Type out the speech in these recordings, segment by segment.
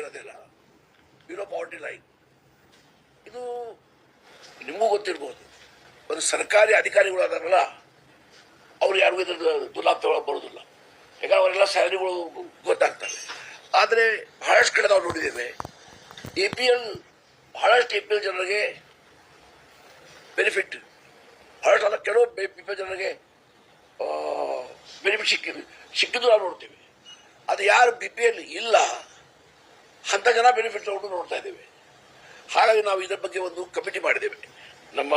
ಇರೋದಿಲ್ಲ. Below poverty line ಇದು ನಿಮಗೂ ಗೊತ್ತಿರ್ಬೋದು. ಒಂದು ಸರ್ಕಾರಿ ಅಧಿಕಾರಿಗಳು ಅದಾರಲ್ಲ ಅವ್ರು ಯಾರಿಗೂ ಇದ್ರ ತಗೊಳಕ್ ಬರೋದಿಲ್ಲ. ಯಾಕಂದ್ರೆ ಅವರೆಲ್ಲ ಸ್ಯಾಲರಿಗಳು ಗೊತ್ತಾಗ್ತವೆ. ಆದರೆ ಬಹಳಷ್ಟು ಕಡೆ ನಾವು ನೋಡಿದ್ದೇವೆ ಎ ಪಿ ಎಲ್ ಬಹಳಷ್ಟು ಎ ಪಿ ಎಲ್ ಜನರಿಗೆ ಬೆನಿಫಿಟ್ ಬಹಳಷ್ಟು ಅಲ್ಲ ಕೆಲವು ಎ ಪಿ ಎಲ್ ಜನರಿಗೆ ಬೆನಿಫಿಟ್ ಸಿಕ್ಕಿದ್ದು ಸಿಕ್ಕಿದ್ದು ನಾವು ನೋಡ್ತೀವಿ. ಅದು ಯಾರು ಬಿ ಪಿ ಎಲ್ ಇಲ್ಲ ಅಂಥ ಜನ ಬೆನಿಫಿಟ್ ತಗೊಂಡು ನೋಡ್ತಾ ಇದ್ದೇವೆ. ಹಾಗಾಗಿ ನಾವು ಇದರ ಬಗ್ಗೆ ಒಂದು ಕಮಿಟಿ ಮಾಡಿದ್ದೇವೆ. ನಮ್ಮ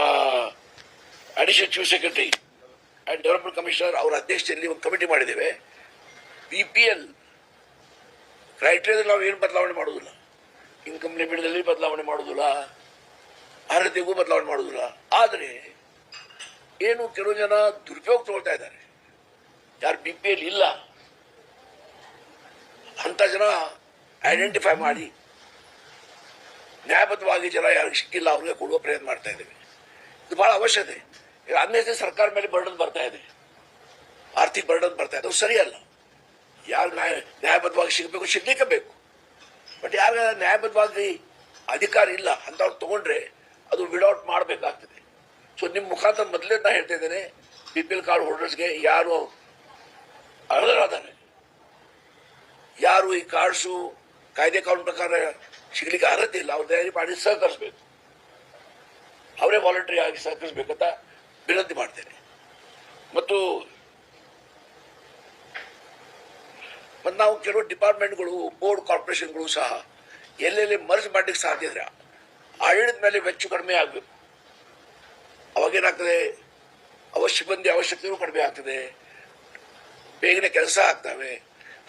additional chief secretary and development commissioner ಅವರ ಅಧ್ಯಕ್ಷತೆಯಲ್ಲಿ ಒಂದು ಕಮಿಟಿ ಮಾಡಿದ್ದೇವೆ. ಬಿ ಪಿ ಎಲ್ ಕ್ರೈಟೀರಿಯಾದಲ್ಲಿ ನಾವು ಏನು ಬದಲಾವಣೆ ಮಾಡೋದಿಲ್ಲ ಇನ್ಕಮ್ ಲಿಮಿಟ್ನಲ್ಲಿ ಬದಲಾವಣೆ ಮಾಡೋದಿಲ್ಲ ಅರ್ಹತೆಗೂ ಬದಲಾವಣೆ ಮಾಡೋದಿಲ್ಲ ಆದರೆ ಏನು ಕೆಲವು ಜನ ದುರುಪಯೋಗ ತಗೊಳ್ತಾ ಇದ್ದಾರೆ. ಯಾರು ಬಿ ಪಿ ಎಲ್ ಇಲ್ಲ. ಅಂಥ ಜನ ಐಡೆಂಟಿಫೈ ಮಾಡಿ. ನ್ಯಾಯಬದ್ಧವಾಗಿ ಜನ ಯಾರಿಗೆ ಸಿಕ್ಕಿಲ್ಲ, ಅವ್ರಿಗೆ ಕೊಡುವ ಪ್ರಯತ್ನ ಮಾಡ್ತಾ ಇದ್ದೀವಿ. ಇದು ಬಹಳ ಅವಶ್ಯಕತೆ. ಈಗ ಅನ್ನೆಸರಿ ಸರ್ಕಾರ ಮೇಲೆ ಬರ್ಡನ್ ಬರ್ತಾ ಇದೆ. ಆರ್ಥಿಕ ಬರ್ಡನ್ ಬರ್ತಾ ಇದೆ. ಅದು ಸರಿಯಲ್ಲ. ಯಾರು ನ್ಯಾಯ, ನ್ಯಾಯಬದ್ಧವಾಗಿ ಸಿಗಬೇಕು ಸಿಗ್ಲಿಕ್ಕೆ ಬೇಕು ಬಟ್ ಯಾರ ನ್ಯಾಯಬದ್ಧವಾಗಿ ಅಧಿಕಾರ ಇಲ್ಲ ಅಂಥವ್ರು ತಗೊಂಡ್ರೆ ಅದು ವಿಡೌಟ್ ಮಾಡಬೇಕಾಗ್ತದೆ. ಸೊ ನಿಮ್ಮ ಮುಖಾಂತರ ಮೊದಲೇ ನಾ ಹೇಳ್ತಾ ಇದ್ದೇನೆ ಬಿ ಪಿ ಎಲ್ ಕಾರ್ಡ್ ಹೋಲ್ಡರ್ಸ್ಗೆ ಯಾರು ಅರ್ಹರಾದಾರೆ, ಯಾರು ಈ ಕಾರ್ಡ್ಸು ಕಾಯ್ದೆ ಕಾನೂನು ಪ್ರಕಾರ ಸಿಗ್ಲಿಕ್ಕೆ ಅರ್ಹತೆ ಇಲ್ಲ. ಅವ್ರ ತಯಾರಿ ಮಾಡಿ ಸಹಕರಿಸಬೇಕು. ಅವರೇ ವಾಲಂಟರಿ ಆಗಿ ಸಹಕರಿಸಬೇಕಂತ ವಿನಂತಿ ಮಾಡ್ತೇನೆ. ಮತ್ತು ಮತ್ತು ನಾವು ಕೆಲವು ಡಿಪಾರ್ಟ್ಮೆಂಟ್ಗಳು, ಬೋರ್ಡ್ ಕಾರ್ಪೊರೇಷನ್ಗಳು ಸಹ ಎಲ್ಲೆಲ್ಲಿ ಮರ್ಜ್ ಮಾಡಲಿಕ್ಕೆ ಸಾಧ್ಯ ಇದ್ರೆ ಆಡಳಿತ ಮೇಲೆ ವೆಚ್ಚ ಕಡಿಮೆ ಆಗಬೇಕು. ಅವಾಗೇನಾಗ್ತದೆ ಅವಶ್ಯ ಸಿಬ್ಬಂದಿ ಅವಶ್ಯಕತೆಯೂ ಕಡಿಮೆ ಆಗ್ತದೆ. ಬೇಗನೆ ಕೆಲಸ ಆಗ್ತವೆ.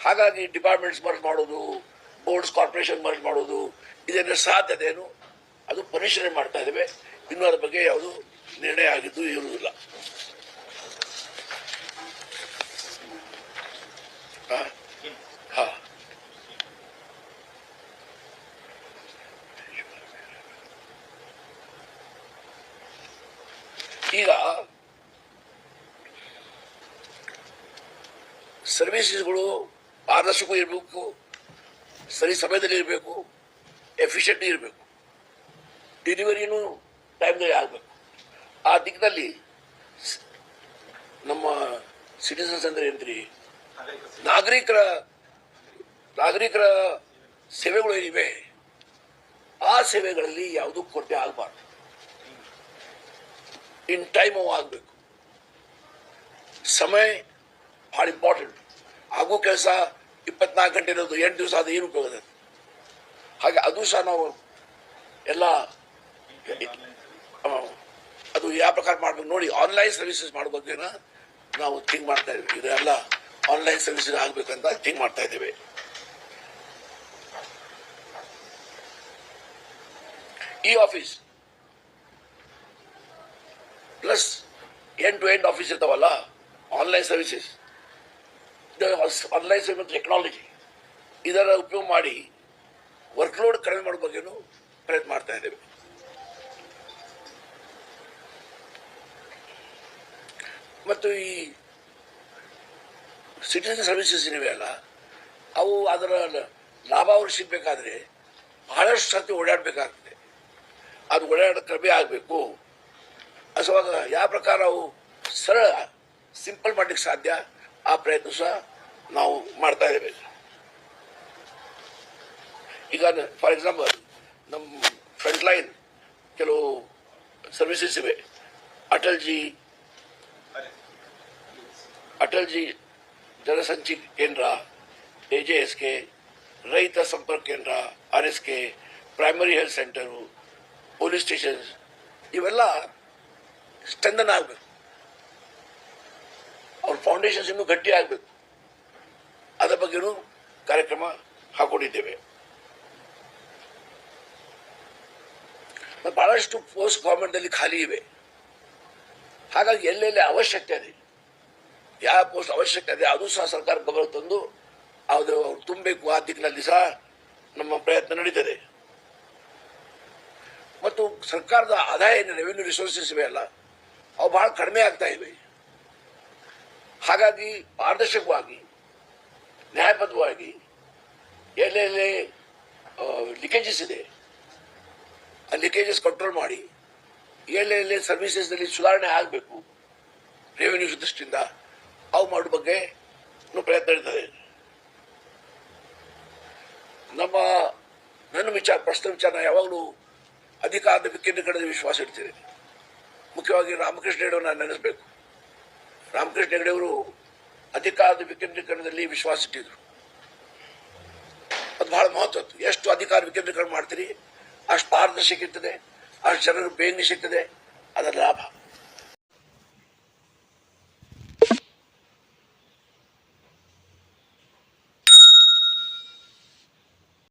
ಹಾಗಾಗಿ ಡಿಪಾರ್ಟ್ಮೆಂಟ್ಸ್ ಮರ್ಜ್ ಮಾಡೋದು ಬೋರ್ಡ್ಸ್ ಕಾರ್ಪೊರೇಷನ್ ಮರ್ಜ್ ಮಾಡೋದು, ಇದೆಲ್ಲ ಸಾಧ್ಯತೆ ಏನು ಅದು ಪರಿಶೀಲನೆ ಮಾಡ್ತಾ ಇದ್ದೇವೆ. ಇನ್ನೂ ಅದ್ರ ಬಗ್ಗೆ ಯಾವುದು ನಿರ್ಣಯ ಆಗಿದ್ದು ಇರುವುದಿಲ್ಲ. ಈಗ ಸರ್ವಿಸಸ್ಗಳು ಪಾರದರ್ಶಕವೂ ಇರಬೇಕು. ಸರಿ ಸಮಯದಲ್ಲಿ ಇರಬೇಕು ಎಫಿಷಿಯೆಂಟ್ ಇರಬೇಕು. ಡೆಲಿವರಿನೂ ಟೈಮ್ನಲ್ಲಿ ಆಗಬೇಕು. ಆ ದಿಕ್ಕಿನಲ್ಲಿ ನಮ್ಮ ಸಿಟಿಸನ್ಸ್ ಅಂದರೆ ಏನ್ರಿ? ನಾಗರಿಕರ ನಾಗರಿಕರ ಸೇವೆಗಳು ಏನಿವೆ? ಆ ಸೇವೆಗಳಲ್ಲಿ ಯಾವುದೂ ಕೊರತೆ ಆಗಬಾರ್ದು. ಇನ್ ಟೈಮ್ ಆಗಬೇಕು. ಸಮಯ ಭಾಳ ಇಂಪಾರ್ಟೆಂಟ್ ಆಗೋ ಕೆಲಸ ಇಪ್ಪತ್ನಾಲ್ಕು ಗಂಟೆ ಇರೋದು ಎಂಟು ದಿವಸ ಅದು ಏನು ಉಪಯೋಗ? ಹಾಗೆ ಅದು ಸಹ ನಾವು ಎಲ್ಲ ಅದು ಯಾವ ಪ್ರಕಾರ ಮಾಡಬೇಕು ನೋಡಿ ಆನ್ಲೈನ್ ಸರ್ವಿಸಸ್ ಮಾಡೋ ನಾವು ಥಿಂಕ್ ಮಾಡ್ತಾ ಇದ್ದೀವಿ. ಇದೆಲ್ಲ ಆನ್ಲೈನ್ ಸರ್ವಿಸಸ್ ಆಗ್ಬೇಕಂತ ಥಿಂಕ್ ಮಾಡ್ತಾ ಇದ್ದೇವೆ. ಈ office plus end to end office ಇರ್ತಾವಲ್ಲ ಆನ್ಲೈನ್ ಸರ್ವಿಸಸ್ ಆನ್ಲೈನ್ ಟೆಕ್ನಾಲಜಿ ಇದರ ಉಪಯೋಗ ಮಾಡಿ ವರ್ಕ್ಲೋಡ್ ಕಡಿಮೆ ಮಾಡೋ ಬಗ್ಗೆನೂ ಪ್ರಯತ್ನ ಮಾಡ್ತಾ ಇದ್ದೇವೆ. ಮತ್ತು ಈ ಸಿಟಿಸನ್ ಸರ್ವಿಸಸ್ ಇವೆ ಅಲ್ಲ, ಅವು ಅದರ ಲಾಭ ಅವ್ರಿಗೆ ಸಿಗಬೇಕಾದ್ರೆ ಬಹಳಷ್ಟು ಸರ್ತಿ ಓಡಾಡಬೇಕಾಗ್ತದೆ. ಅದು ಓಡಾಡೋದು ಕಡಿಮೆ ಆಗಬೇಕು. ಅಸವಾಗ ಯಾವ ಪ್ರಕಾರ ಅವು ಸರಳ ಸಿಂಪಲ್ ಮಾಡಲಿಕ್ಕೆ ಸಾಧ್ಯ? ಆ ಪ್ರಯತ್ನ ಸಹ ನಾವು ಮಾಡ್ತಾ ಇದ್ದೇವೆ. ಈಗ ಫಾರ್ ಎಕ್ಸಾಂಪಲ್ ನಮ್ಮ ಫ್ರಂಟ್ ಲೈನ್ ಕೆಲವು ಸರ್ವಿಸಸ್ ಇವೆ. ಅಟಲ್ ಜಿ ಅಟಲ್ ಜಿ ಜನಸಂಚಿ ಕೇಂದ್ರ ಎ ಜೆ ಎಸ್ ಕೆ ರೈತ ಸಂಪರ್ಕ ಕೇಂದ್ರ R S K primary health centre police stations ಇವೆಲ್ಲ ಸ್ಟ್ರೆಂದನ್ ಆಗಬೇಕು. ಅವ್ರ ಫೌಂಡೇಶನ್ಸ್ ಇನ್ನೂ ಗಟ್ಟಿ ಆಗಬೇಕು. ಅದರ ಬಗ್ಗೆನೂ ಕಾರ್ಯಕ್ರಮ ಹಾಕೊಂಡಿದ್ದೇವೆ. ಬಹಳಷ್ಟು ಪೋಸ್ಟ್ ಗೌರ್ಮೆಂಟಲ್ಲಿ ಖಾಲಿ ಇವೆ. ಹಾಗಾಗಿ ಎಲ್ಲೆಲ್ಲಿ ಅವಶ್ಯಕತೆ ಇದೆ, ಯಾವ ಪೋಸ್ಟ್ ಅವಶ್ಯಕತೆ ಇದೆ, ಅದು ಸಹ ಸರ್ಕಾರ ಗಮನ ತಂದು ಅದು ಅವ್ರು ತುಂಬಬೇಕು ಆ ದಿಕ್ಕಿನಲ್ಲಿ ಸಹ ನಮ್ಮ ಪ್ರಯತ್ನ ನಡೀತದೆ. ಮತ್ತು ಸರ್ಕಾರದ ಆದಾಯ ಏನು ರೆವಿನ್ಯೂ ರಿಸೋರ್ಸಸ್ ಇವೆ ಅಲ್ಲ, ಅವು ಬಹಳ ಕಡಿಮೆ ಆಗ್ತಾ ಇವೆ. ಹಾಗಾಗಿ ಪಾರದರ್ಶಕವಾಗಿ ನ್ಯಾಯಬದ್ಧವಾಗಿ ಎಲ್ಲೆಲ್ಲಿ ಲೀಕೇಜಸ್ ಇದೆ, ಆ ಲೀಕೇಜಸ್ ಕಂಟ್ರೋಲ್ ಮಾಡಿ ಎಲ್ಲೆಲ್ಲಿ ಸರ್ವಿಸಸ್ನಲ್ಲಿ ಸುಧಾರಣೆ ಆಗಬೇಕು ರೆವಿನ್ಯೂ ದೃಷ್ಟಿಯಿಂದ ಅವು ಮಾಡೋ ಬಗ್ಗೆ ಪ್ರಯತ್ನ ಇರ್ತದೆ ನಮ್ಮ, ನನ್ನ ವಿಚಾರ, ಪ್ರಶ್ನೆ ವಿಚಾರ ಯಾವಾಗಲೂ ಅಧಿಕಾರದ ವಿಕೇಂದ್ರೀಕರಣದ ವಿಶ್ವಾಸ ಇಡ್ತೀನಿ. ಮುಖ್ಯವಾಗಿ ರಾಮಕೃಷ್ಣ ಹೆಗಡೆ ನಾನು ನೆನೆಸ್ಬೇಕು. ರಾಮಕೃಷ್ಣ ಹೆಗಡೆ ಅವರು ಅಧಿಕಾರದ ವಿಕೇಂದ್ರೀಕರಣದಲ್ಲಿ ವಿಶ್ವಾಸ ಇಟ್ಟಿದ್ರು ಅದು ಬಹಳ ಮಹತ್ವದ್ದು. ಎಷ್ಟು ಅಧಿಕಾರ ವಿಕೇಂದ್ರೀಕರಣ ಮಾಡ್ತೀರಿ, ಅಷ್ಟು ಪಾರದರ್ಶಕ ಇರ್ತದೆ, ಅಷ್ಟು ಜನರು ಬೇಗನೆ ಸಿಗ್ತದೆ ಅದರ ಲಾಭ.